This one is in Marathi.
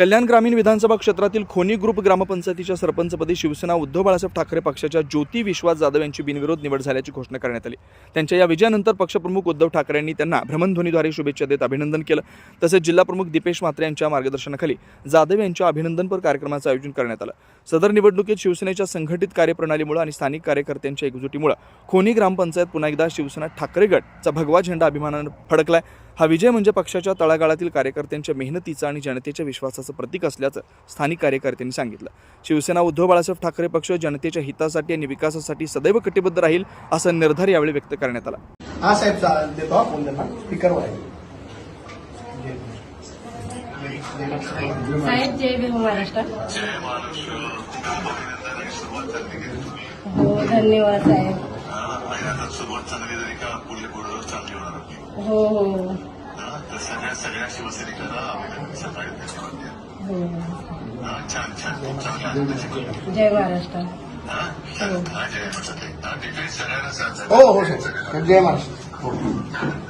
कल्याण ग्रामीण विधानसभा क्षेत्रातील खोनी ग्रुप ग्रामपंचायतीच्या सरपंचपदी शिवसेना उद्धव बाळासाहेब ठाकरे पक्षाच्या ज्योती विश्वास जाधव यांची बिनविरोध निवड झाल्याची घोषणा करण्यात आली. त्यांच्या या विजयानंतर पक्षप्रमुख उद्धव ठाकरे यांनी त्यांना भ्रमणध्वनीद्वारे शुभेच्छा देत अभिनंदन केलं. तसेच जिल्हाप्रमुख दीपेश म्हात्रे यांच्या मार्गदर्शनाखाली जाधव यांच्या अभिनंदनपर कार्यक्रमाचं आयोजन करण्यात आलं. सदर निवडणुकीत शिवसेनेच्या संघटित कार्यप्रणालीमुळे आणि स्थानिक कार्यकर्त्यांच्या एकजुटीमुळे खोनी ग्रामपंचायत पुन्हा एकदा शिवसेना ठाकरे गटचा भगवा झेंडा अभिमानानं फडकलाय. हा विजय म्हणजे पक्षाच्या तळागाळातील कार्यकर्त्यांच्या मेहनतीचा आणि जनतेच्या विश्वासाचं प्रतीक असल्याचं स्थानिक कार्यकर्त्यांनी सांगितलं. शिवसेना उद्धव बाळासाहेब ठाकरे पक्ष जनतेच्या हितासाठी आणि विकासासाठी सदैव कटिबद्ध राहील असा निर्धार यावेळी व्यक्त करण्यात आला. हा साहेब चा- देतो हा फोन त्यांना स्पीकरवर आहे साहेब जय भीम महाराष्ट्र. हो धन्यवाद साहेब. चांगली झाली का पुढे हो. हो. तर सगळ्या सगळ्या शिवसैनिकांना अभिनंदन सकाळी धन्यवाद हो. छान छान जय महाराष्ट्र. हो. हो, हो, जय म्हटलं